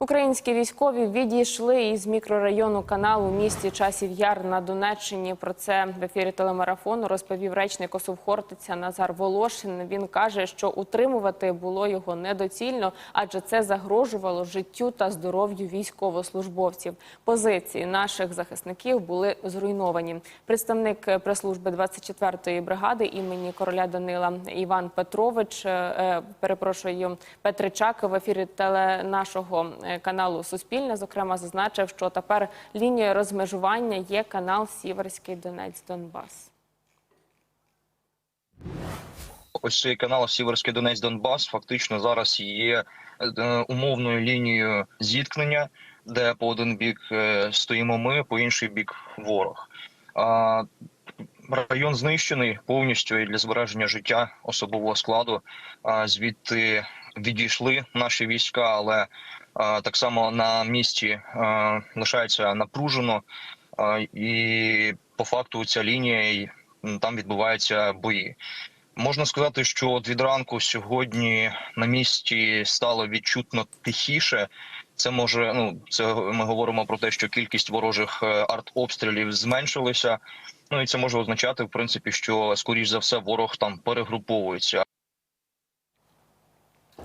Українські військові відійшли із мікрорайону каналу у місті Часів Яр на Донеччині. Про це в ефірі телемарафону розповів речник ОСУВ Хортиця Назар Волошин. Він каже, що утримувати було його недоцільно, адже це загрожувало життю та здоров'ю військовослужбовців. Позиції наших захисників були зруйновані. Представник прес-служби 24-ї бригади імені короля Данила Іван Петрович, е, е, перепрошую, Петричак в ефірі теле нашого е, каналу Суспільне, зокрема, зазначив, що тепер лінією розмежування є канал Сіверський Донець Донбас. ось цей канал Сіверський Донець Донбас фактично зараз є е, умовною лінією зіткнення, де по один бік е, стоїмо ми, по інший бік ворог. Район знищений повністю і для збереження життя особового складу. Звідти відійшли наші війська, але а, так само на місці а, лишається напружено, а, і по факту ця лінія там відбуваються бої. Можна сказати, що от від ранку сьогодні на місці стало відчутно тихіше. Це може, ну це ми говоримо про те, що кількість ворожих е, артобстрілів зменшилася. Ну і це може означати, в принципі, що скоріш за все ворог там перегруповується.